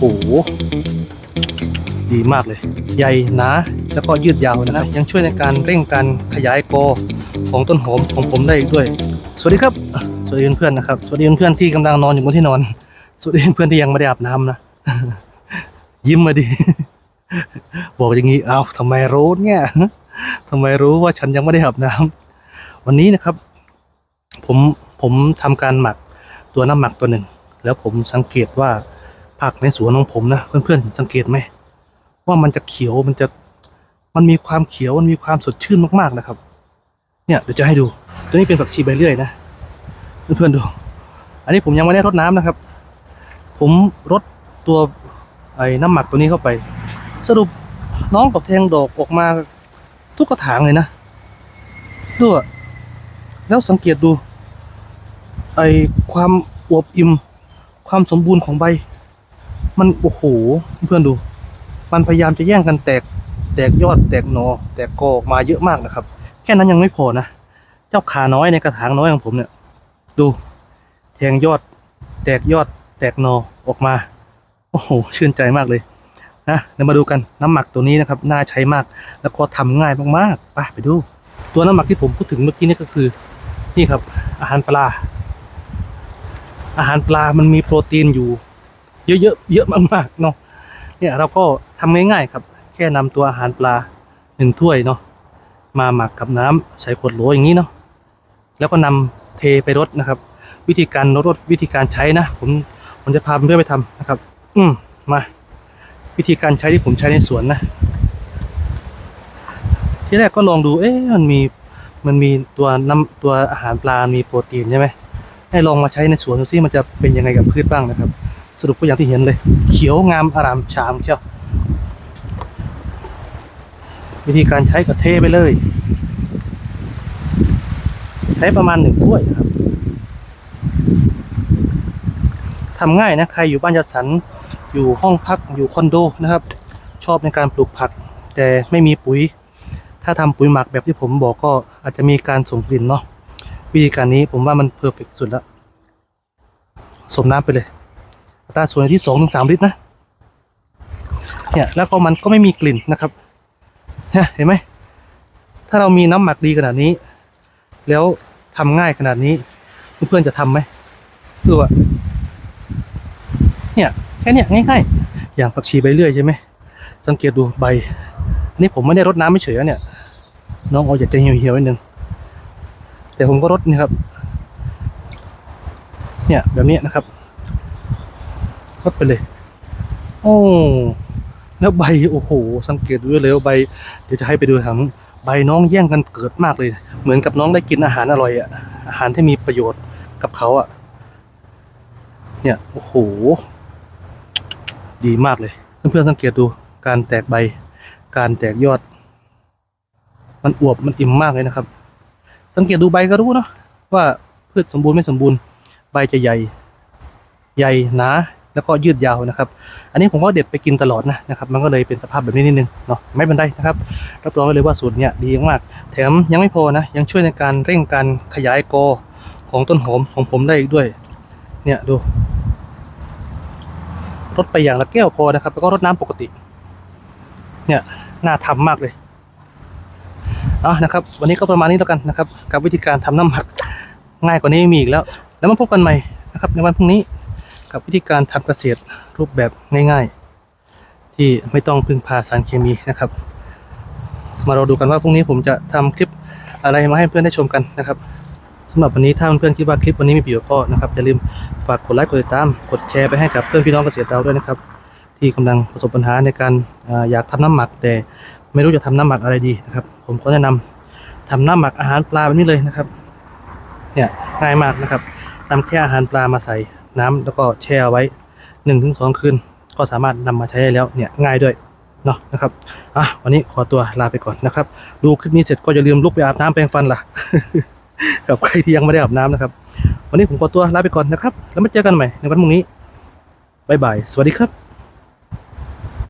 โหดีมากเลย ใหญ่หนาแล้วก็ยืดยาวนะครับ ยังช่วยในการเร่งการขยายกอของต้นหอมของผมได้อีกด้วย สวัสดีครับ สวัสดีเพื่อนๆนะครับ สวัสดีเพื่อนๆที่กำลังนอนอยู่บนที่นอน สวัสดีเพื่อนๆที่ยังไม่ได้อาบน้ำนะ ยิ้มมาดิ บอกอย่างนี้ เอ้าทำไมรู้เนี่ยทำไมรู้ว่าฉันยังไม่ได้อาบน้ำวันนี้นะครับ ผมผมทำการหมักตัวน้ำหมักตัวหนึ่ง แล้วผมสังเกตว่า ผักในสวนของผมนะเพื่อนๆสังเกตไหมว่ามันจะเขียวมันจะมันมีความเขียวมันมีความสดชื่นมากๆนะครับ เนี่ยเดี๋ยวจะให้ดูตัวนี้เป็นผักชีใบเลื่อยนะเพื่อนๆดู อันนี้ผมยังไม่ได้รดน้ำนะครับ ผมรดตัวไอ้น้ำหมักตัวนี้เข้าไป สรุปน้องกับแทงดอกออกมาทุกกระถางเลยนะดูอะแล้วสังเกตดูไอความอวบอิ่ม ความสมบูรณ์ของใบ มันโอ้โหเพื่อนดู มันพยายามจะแย่งกันแตก แตกยอดแตกหนอ แตกกอออกมาเยอะมากนะครับ แค่นั้นยังไม่พอนะ เจ้าขาน้อยในกระถางน้อยของผมเนี่ย ดู แทงยอด แตกยอด แตกหนอออกมา โอ้โห ชื่นใจมากเลยนะเดี๋ยวมาดูกันน้ำหมักตัวนี้นะครับ น่าใช้มาก แล้วก็ทำง่ายมากๆไปไปดู ตัวน้ำหมักที่ผมพูดถึงเมื่อกี้นี่ก็คือ นี่ครับ อาหารปลา อาหารปลามันมีโปรตีนอยู่ เยอะๆเยอะมากๆเนาะเนี่ยเราก็ทำง่ายๆครับ แค่นำตัวอาหารปลาหนึ่งถ้วยเนาะมาหมักกับน้ำใส่ขวดโหลอย่างนี้เนาะแล้วก็นำเทไปรดนะครับ วิธีการรดวิธีการใช้นะ ผมผมจะพาเพื่อนไปทำนะครับ อืมมาวิธีการใช้ที่ผมใช้ในสวนนะ ที่แรกก็ลองดู เอ๊ะมันมีมันมีตัวน้ำตัวอาหารปลา มีโปรตีนใช่ไหมให้ลองมาใช้ในสวนดูซิมันจะเป็นยังไงกับพืชบ้างนะครับ สรุปก็อย่างที่เห็นเลย เขียวงามอารามชามเชียววิธีการใช้ก็เทไปเลย ใช้ประมาณหนึ่งถ้วยครับทำง่ายนะใครอยู่บ้านจัดสรรอยู่ห้องพักอยู่คอนโดนะครับ ชอบในการปลูกผัก แต่ไม่มีปุ๋ย ถ้าทำปุ๋ยหมักแบบที่ผมบอกก็อาจจะมีการส่งกลิ่นเนาะวิธีการนี้ผมว่ามันเพอร์เฟกสุดแล้วสมน้ำไปเลย ตราส่วนที่สองถึงสามลิตรนะเนี่ยแล้วก็มันก็ไม่มีกลิ่นนะครับเนี่ยเห็นไหมถ้าเรามีน้ำหมักดีขนาดนี้ แล้วทำง่ายขนาดนี้เพื่อนๆจะทำไหมคือว่าเนี่ยแค่เนี้ยง่ายๆอย่างผักชีใบเลื่อยใช่ไหมสังเกตดูใบอันนี้ผมไม่ได้รดน้ำไม่เฉยเนี่ย น้องเอาอยากจะเหี่ยวๆนิดนึงแต่ผมก็รดนี่ครับ เนี่ยแบบนี้นะครับ รดไปเลย โอ้แล้วใบโอ้โห สังเกตดูเลยว่าใบ เดี๋ยวจะให้ไปดูทางใบน้องแย่งกันเกิดมากเลย เหมือนกับน้องได้กินอาหารอร่อยอะอาหารที่มีประโยชน์กับเขาอะเนี่ยโอ้โห ดีมากเลย เพื่อนๆสังเกตดูการแตกใบ การแตกยอด มันอวบมันอิ่มมากเลยนะครับ สังเกตดูใบก็รู้เนาะว่าพืชสมบูรณ์ไม่สมบูรณ์ ใบจะใหญ่ ใหญ่หนา แล้วก็ยืดยาวนะครับ อันนี้ผมก็เด็ดไปกินตลอดนะนะครับ มันก็เลยเป็นสภาพแบบนี้นิดนึงเนาะไม่เป็นไรนะครับรับรองได้เลยว่าสูตรเนี้ยดีมาก แถมยังไม่พอนะ ยังช่วยในการเร่งการขยายกอของต้นหอมของผมได้อีกด้วย เนี่ยดูรดไปอย่างละแก้วพอนะครับ แล้วก็รดน้ำปกติ เนี่ยน่าทำมากเลยเอานะครับ วันนี้ก็ประมาณนี้แล้วกันนะครับ กับวิธีการทำน้ำหมักง่ายกว่านี้มีอีกแล้ว แล้วมาพบกันใหม่นะครับในวันพรุ่งนี้ กับวิธีการทำเกษตรรูปแบบง่าย ๆ ที่ไม่ต้องพึ่งพาสารเคมีนะครับ มาเราดูกันว่าพรุ่งนี้ผมจะทำคลิปอะไรมาให้เพื่อนได้ชมกันนะครับสำหรับวันนี้ถ้าเพื่อนคิดว่าคลิปวันนี้มีประโยชน์ก็นะครับอย่าลืมฝากกดไลค์กดติดตามกดแชร์ไปให้กับเพื่อนพี่น้องเกษตรเราด้วยนะครับ ที่กำลังประสบปัญหาในการอ่าอยากทำน้ำหมัก แต่ไม่รู้จะทำน้ำหมักอะไรดีนะครับ ผมก็แนะนำทำน้ำหมักอาหารปลาแบบนี้เลยนะครับ เนี่ยง่ายมากนะครับนำแค่อาหารปลามาใส่ น้ำแล้วก็แช่ไว้1นถึงสคืน ก็สามารถนำมาใช้ได้แล้วเนี่ยง่ายด้วยเนาะนะครับอะวันนี้ขอตัวลาไปก่อนนะครับ ดูคลิปนี้เสร็จก็อย่าลืมลุกไปอาบน้ำแปรงฟันล่ะกับใครที่ยังไม่ได้อาบน้ำนะครับ วันนี้ผมขอตัวลาไปก่อนนะครับ แล้วมาเจอกันใหม่ในวันพรุ่งนี้บ๊ายบายสวัสดีครับ